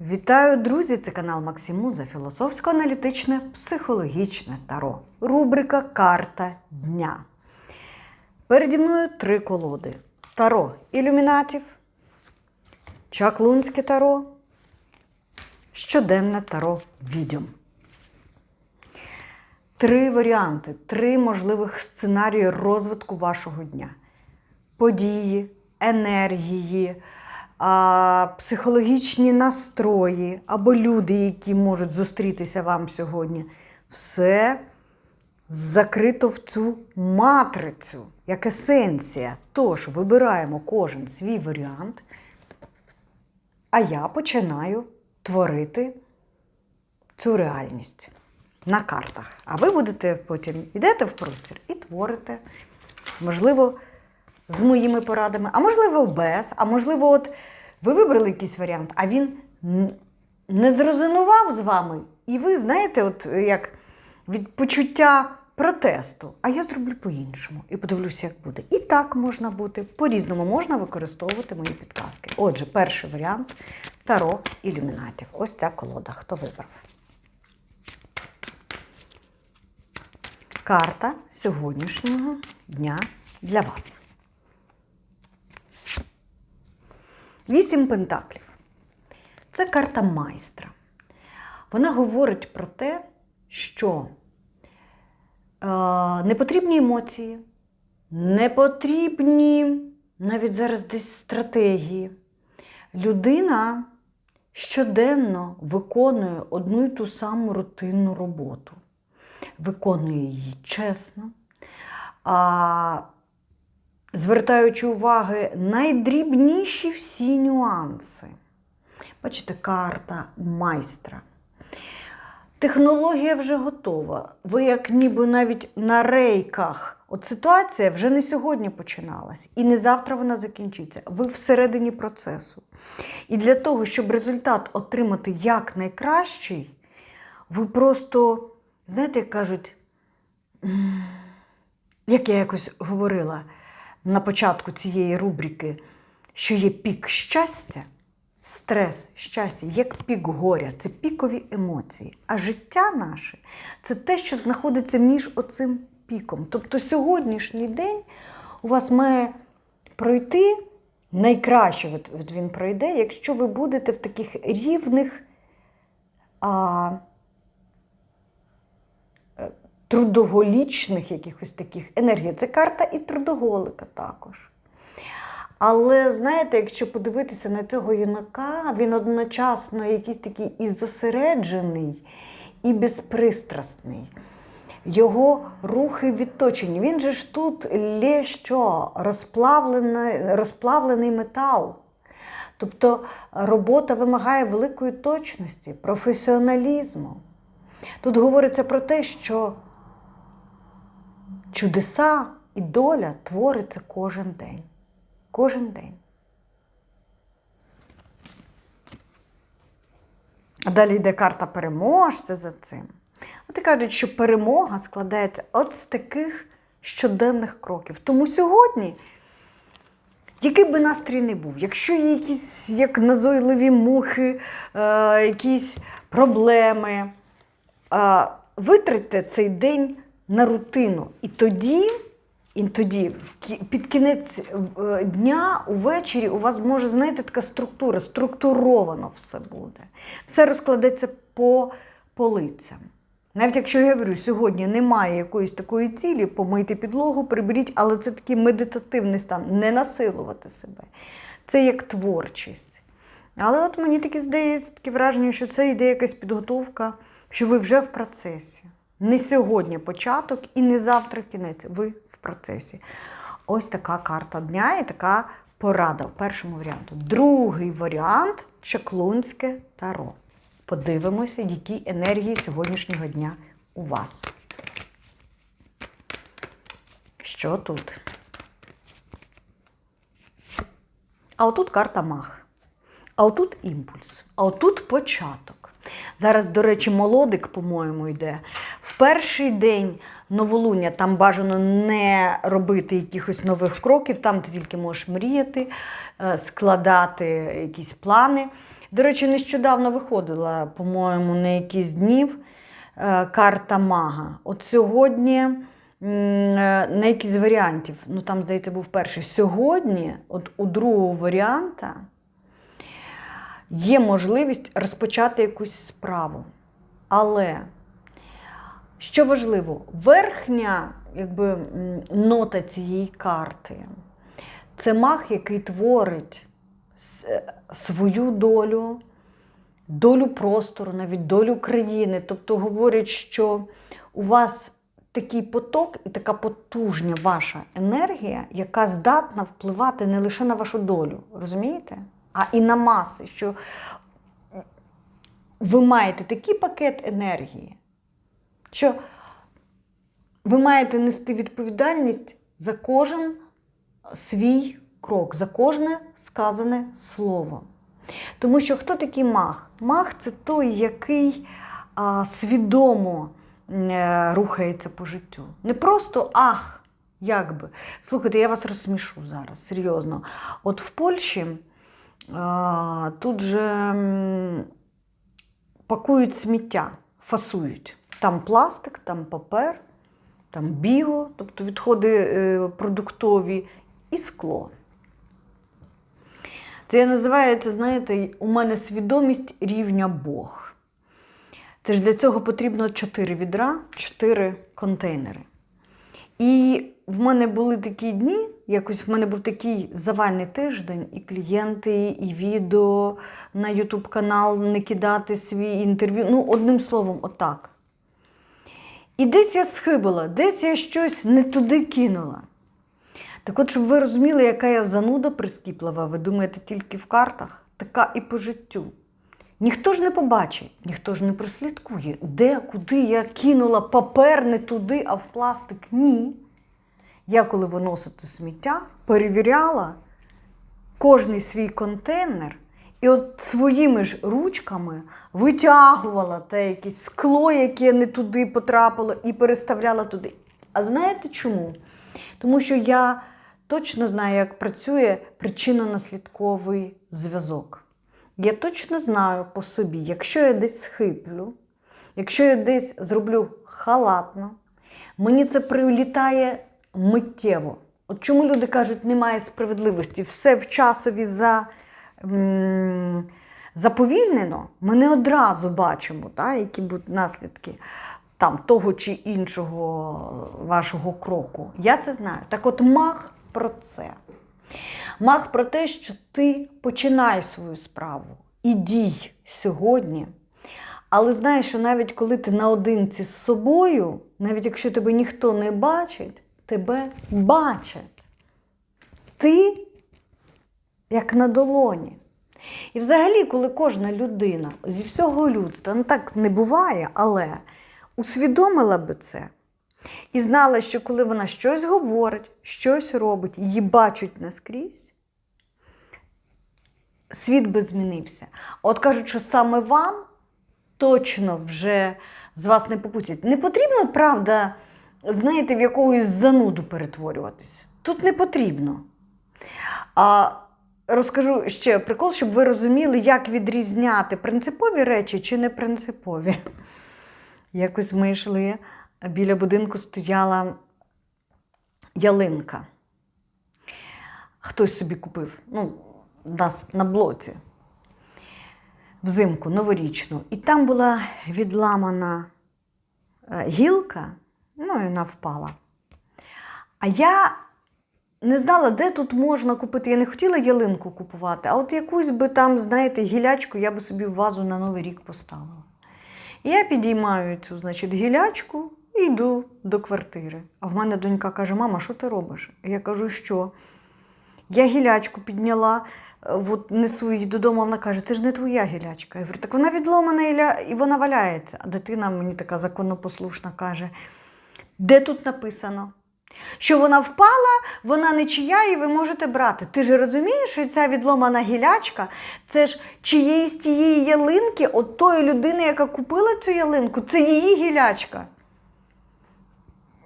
Вітаю, друзі! Це канал Максимуза, філософсько-аналітичне психологічне таро. Рубрика Карта дня. Переді мною три колоди: Таро ілюмінатів, Чаклунське таро, щоденне таро відьом. Три варіанти, три можливих сценарії розвитку вашого дня: події, енергії, а, психологічні настрої або люди, які можуть зустрітися вам сьогодні. Все закрито в цю матрицю, як есенція. Тож вибираємо кожен свій варіант, а я починаю творити цю реальність на картах. А ви будете потім йдете в простір і творите. Можливо, з моїми порадами, а можливо, без. А можливо, от ви вибрали якийсь варіант, а він не зрезонував з вами. І ви знаєте, от як від почуття протесту, а я зроблю по-іншому і подивлюся, як буде. І так можна бути. По-різному можна використовувати мої підказки. Отже, перший варіант таро ілюмінатів. Ось ця колода. Хто вибрав? Карта сьогоднішнього дня для вас. Вісім пентаклів. Це карта майстра. Вона говорить про те, що е, не потрібні емоції, не потрібні навіть зараз десь стратегії. Людина щоденно виконує одну й ту саму рутинну роботу, виконує її чесно, а, звертаючи уваги найдрібніші всі нюанси. Бачите, карта майстра. Технологія вже готова. Ви як ніби навіть на рейках. От ситуація вже не сьогодні починалась, і не завтра вона закінчиться. Ви всередині процесу. І для того, щоб результат отримати як найкращий, ви просто, знаєте, як кажуть, як я якось говорила на початку цієї рубрики, що є пік щастя, стрес, щастя, як пік горя, це пікові емоції. А життя наше це те, що знаходиться між оцим піком. Тобто сьогоднішній день у вас має пройти найкраще він пройде, якщо ви будете в таких рівних а, трудоголічних якихось таких енергій. Це карта і трудоголика також. Але знаєте, якщо подивитися на цього юнака, він одночасно якийсь такий і зосереджений, і безпристрасний. Його рухи відточені. Він же ж тут лє що? Розплавлений, розплавлений метал. Тобто робота вимагає великої точності, професіоналізму. Тут говориться про те, що чудеса і доля твориться кожен день. Кожен день. А далі йде карта переможця за цим. От і кажуть, що перемога складається от з таких щоденних кроків. Тому сьогодні, який би настрій не був, якщо є якісь як назойливі мухи, е, якісь проблеми, е, витратьте цей день на рутину. І тоді, і тоді під кінець е, дня, увечері, у вас може, знаєте, така структура, структуровано все буде. Все розкладеться по полицям. Навіть якщо я говорю, сьогодні немає якоїсь такої цілі, помийте підлогу, приберіть, але це такий медитативний стан, не насилувати себе. Це як творчість. Але от мені таке здається, таке враження, що це йде якась підготовка, що ви вже в процесі. Не сьогодні початок і не завтра кінець. Ви в процесі. Ось така карта дня і така порада в першому варіанту. Другий варіант чаклунське таро. Подивимося, які енергії сьогоднішнього дня у вас. Що тут? А отут карта мах. А отут імпульс. А отут початок. Зараз, до речі, молодик, по-моєму, йде. В перший день новолуння там бажано не робити якихось нових кроків, там ти тільки можеш мріяти, е, складати якісь плани. До речі, нещодавно виходила, по-моєму, на якісь днів е, карта Мага. От сьогодні е, на якісь варіантів, ну там, здається, був перший. Сьогодні, от у другого варіанта, є можливість розпочати якусь справу. Але що важливо, верхня якби, нота цієї карти це мах, який творить свою долю, долю простору, навіть долю країни. Тобто говорять, що у вас такий поток і така потужня ваша енергія, яка здатна впливати не лише на вашу долю, розумієте? А і на маси, що ви маєте такий пакет енергії, що ви маєте нести відповідальність за кожен свій крок, за кожне сказане слово. Тому що хто такий маг? Маг це той, який а, свідомо е, рухається по життю. Не просто ах, як би. Слухайте, я вас розсмішу зараз, серйозно. От в Польщі тут же пакують сміття, фасують. Там пластик, там папер, там біго, тобто відходи е, продуктові, і скло. Це я називаю, це, знаєте, у мене свідомість рівня Бог. Це ж для цього потрібно чотири відра, чотири контейнери. І в мене були такі дні, якось в мене був такий завальний тиждень, і клієнти, і відео на YouTube канал, не кидати свій інтерв'ю. Ну, одним словом, отак. І десь я схибила, десь я щось не туди кинула. Так от, щоб ви розуміли, яка я зануда прискіплива, ви думаєте тільки в картах, така і по життю. Ніхто ж не побачить, ніхто ж не прослідкує, де, куди я кинула папер не туди, а в пластик. Ні. Я, коли виносити сміття, перевіряла кожний свій контейнер і от своїми ж ручками витягувала те якесь скло, яке не туди потрапило, і переставляла туди. А знаєте чому? Тому що я точно знаю, як працює причинно-наслідковий зв'язок. Я точно знаю по собі, якщо я десь схиплю, якщо я десь зроблю халатно, мені це прилітає миттєво. От чому люди кажуть, немає справедливості, все в часові за, м, заповільнено, ми не одразу бачимо, та, які будуть наслідки там, того чи іншого вашого кроку. Я це знаю. Так от мах про це. Мах про те, що ти починай свою справу і дій сьогодні. Але знаєш, що навіть коли ти наодинці з собою, навіть якщо тебе ніхто не бачить, тебе бачать. Ти як на долоні. І взагалі, коли кожна людина зі всього людства, ну так не буває, але усвідомила би це і знала, що коли вона щось говорить, щось робить, її бачать наскрізь, світ би змінився. От кажуть, що саме вам точно вже з вас не попустять. Не потрібно, правда, знаєте, в якогось зануду перетворюватись. Тут не потрібно. А розкажу ще прикол, щоб ви розуміли, як відрізняти принципові речі чи не принципові. Якось ми йшли, біля будинку стояла ялинка. Хтось собі купив, ну, нас на блоці, взимку, новорічну. І там була відламана е, гілка, ну і вона впала. А я не знала, де тут можна купити. Я не хотіла ялинку купувати, а от якусь би там, знаєте, гілячку я би собі в вазу на Новий рік поставила. Я підіймаю цю, значить, гілячку і йду до квартири. А в мене донька каже: мама, що ти робиш? Я кажу, що? Я гілячку підняла, е, от несу її додому, вона каже, це ж не твоя гілячка. Я говорю, так вона відломана і вона валяється. А дитина мені така законопослушна каже: де тут написано? Що вона впала, вона не чия, і ви можете брати. Ти ж розумієш, що ця відломана гілячка це ж чиєїсь тієї ялинки, от тої людини, яка купила цю ялинку, це її гілячка.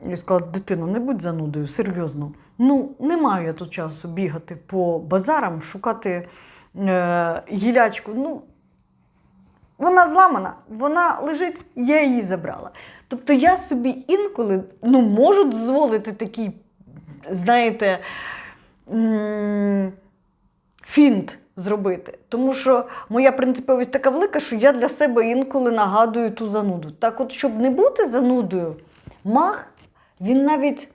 Я сказала, дитино, не будь занудою, серйозно. Ну, не маю я тут часу бігати по базарам, шукати е, гілячку. Ну, Вона зламана, вона лежить, я її забрала. Тобто я собі інколи ну, можу дозволити такий, знаєте, фінт зробити. Тому що моя принциповість така велика, що я для себе інколи нагадую ту зануду. Так от, щоб не бути занудою, мах, він навіть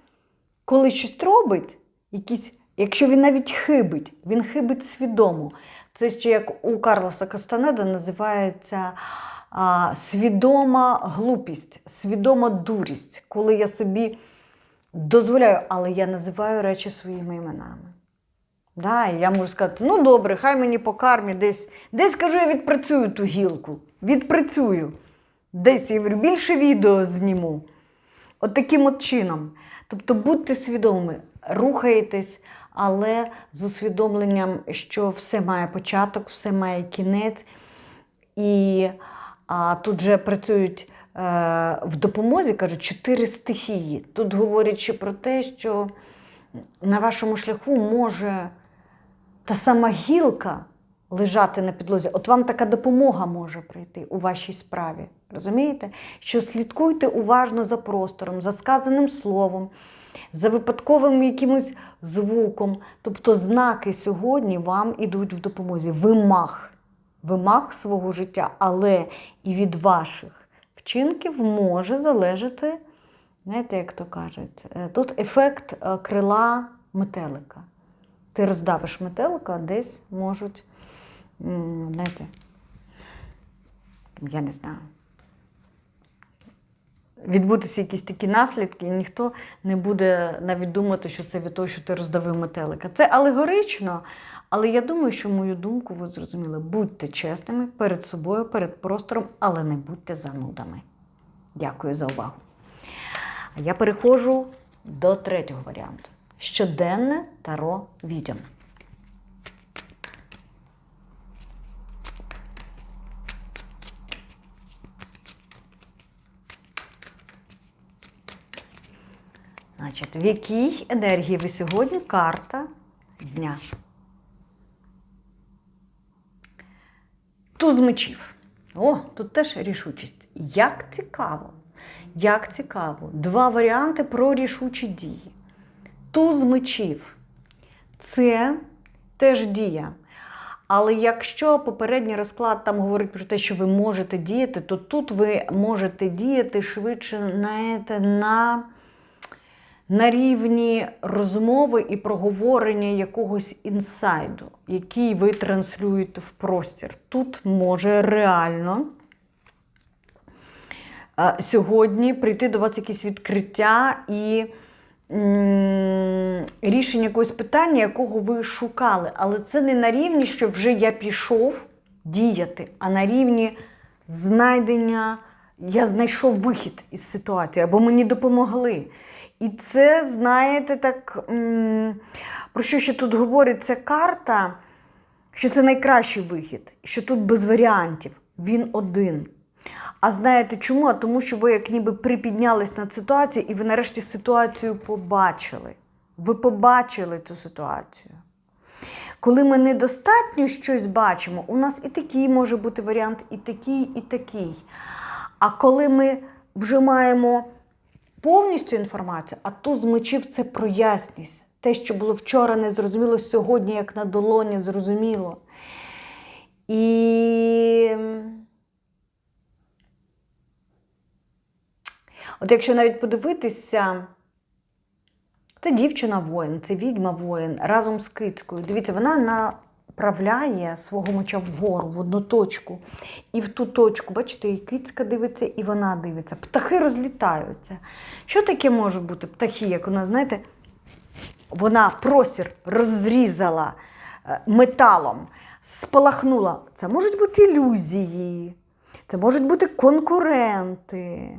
коли щось робить, якісь, якщо він навіть хибить, він хибить свідомо. Це ще як у Карлоса Кастанеда називається а, свідома глупість, свідома дурість, коли я собі дозволяю, але я називаю речі своїми іменами. Да, і я можу сказати, ну добре, хай мені по кармі десь, десь кажу, я відпрацюю ту гілку. Відпрацюю. Десь я більше відео зніму. От таким от чином. Тобто будьте свідомі, рухаєтесь, але з усвідомленням, що все має початок, все має кінець. І а, тут же працюють е, в допомозі, кажуть, чотири стихії. Тут говорять ще про те, що на вашому шляху може та сама гілка лежати на підлозі. От вам така допомога може прийти у вашій справі. Розумієте? Що слідкуйте уважно за простором, за сказаним словом, за випадковим якимось звуком. Тобто знаки сьогодні вам ідуть в допомозі. Вимах, вимах свого життя, але і від ваших вчинків може залежати, знаєте, як то кажуть, е, тут ефект е, крила метелика. Ти роздавиш метелика, десь можуть, знаєте, я не знаю, відбутися якісь такі наслідки, і ніхто не буде навіть думати, що це від того, що ти роздавив метелика. Це алегорично, але я думаю, що мою думку ви зрозуміли. Будьте чесними перед собою, перед простором, але не будьте занудами. Дякую за увагу. А я переходжу до третього варіанту. Щоденне таро відьом. Значить, в якій енергії ви сьогодні карта дня? Туз мечів. О, тут теж рішучість. Як цікаво! Як цікаво. Два варіанти про рішучі дії. Туз мечів це теж дія. Але якщо попередній розклад там говорить про те, що ви можете діяти, то тут ви можете діяти швидше знаєте, на, на рівні розмови і проговорення якогось інсайду, який ви транслюєте в простір. Тут може реально е, сьогодні прийти до вас якісь відкриття і рішення якогось питання, якого ви шукали. Але це не на рівні, що вже я пішов діяти, а на рівні знайдення, я знайшов вихід із ситуації, або мені допомогли. І це, знаєте, так, про що ще тут говорить ця карта, що це найкращий вихід, що тут без варіантів, він один. А знаєте чому? А тому, що ви як ніби припіднялись над ситуацією, і ви нарешті ситуацію побачили. Ви побачили цю ситуацію. Коли ми недостатньо щось бачимо, у нас і такий може бути варіант, і такий, і такий. А коли ми вже маємо повністю інформацію, а туз мечів це про ясність. Те, що було вчора незрозуміло, сьогодні, як на долоні, зрозуміло. І от якщо навіть подивитися, це дівчина воїн, це відьма воїн разом з кицькою. Дивіться, вона направляє свого меча вгору, в одну точку. І в ту точку, бачите, і кицька дивиться, і вона дивиться. Птахи розлітаються. Що таке може бути птахи, як вона, знаєте, вона простір розрізала е, металом, спалахнула. Це можуть бути ілюзії, це можуть бути конкуренти.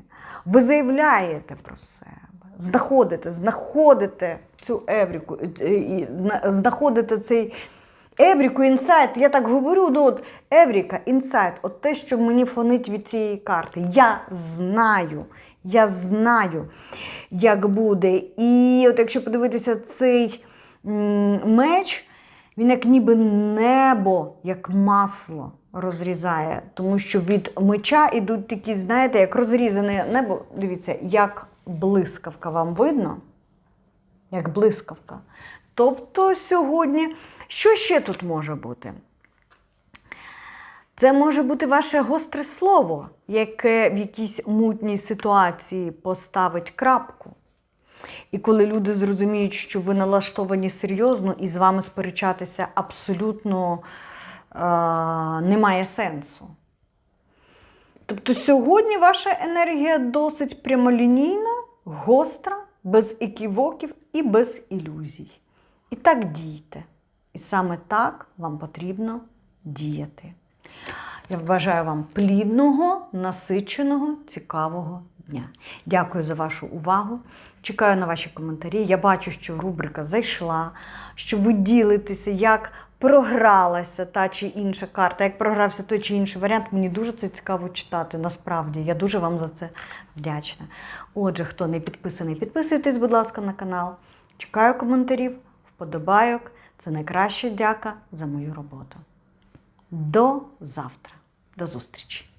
Ви заявляєте про себе, знаходите, знаходите цю евріку, е, знаходите цей евріку, інсайт. Я так говорю, ну от евріка, інсайт, от те, що мені фонить від цієї карти. Я знаю. Я знаю, як буде. І от якщо подивитися цей меч, він як ніби небо, як масло розрізає, тому що від меча йдуть такі, знаєте, як розрізане небо. Дивіться, як блискавка вам видно? Як блискавка. Тобто сьогодні, що ще тут може бути? Це може бути ваше гостре слово, яке в якійсь мутній ситуації поставить крапку. І коли люди зрозуміють, що ви налаштовані серйозно і з вами сперечатися абсолютно е- немає сенсу. Тобто сьогодні ваша енергія досить прямолінійна, гостра, без еківоків і без ілюзій. І так дійте. І саме так вам потрібно діяти. Я бажаю вам плідного, насиченого, цікавого дня. Дякую за вашу увагу. Чекаю на ваші коментарі. Я бачу, що рубрика зайшла, що ви ділитеся, як програлася та чи інша карта, як програвся той чи інший варіант. Мені дуже це цікаво читати. Насправді, я дуже вам за це вдячна. Отже, хто не підписаний, підписуйтесь, будь ласка, на канал. Чекаю коментарів, вподобайок. Це найкраща дяка за мою роботу. До завтра. До зустрічі!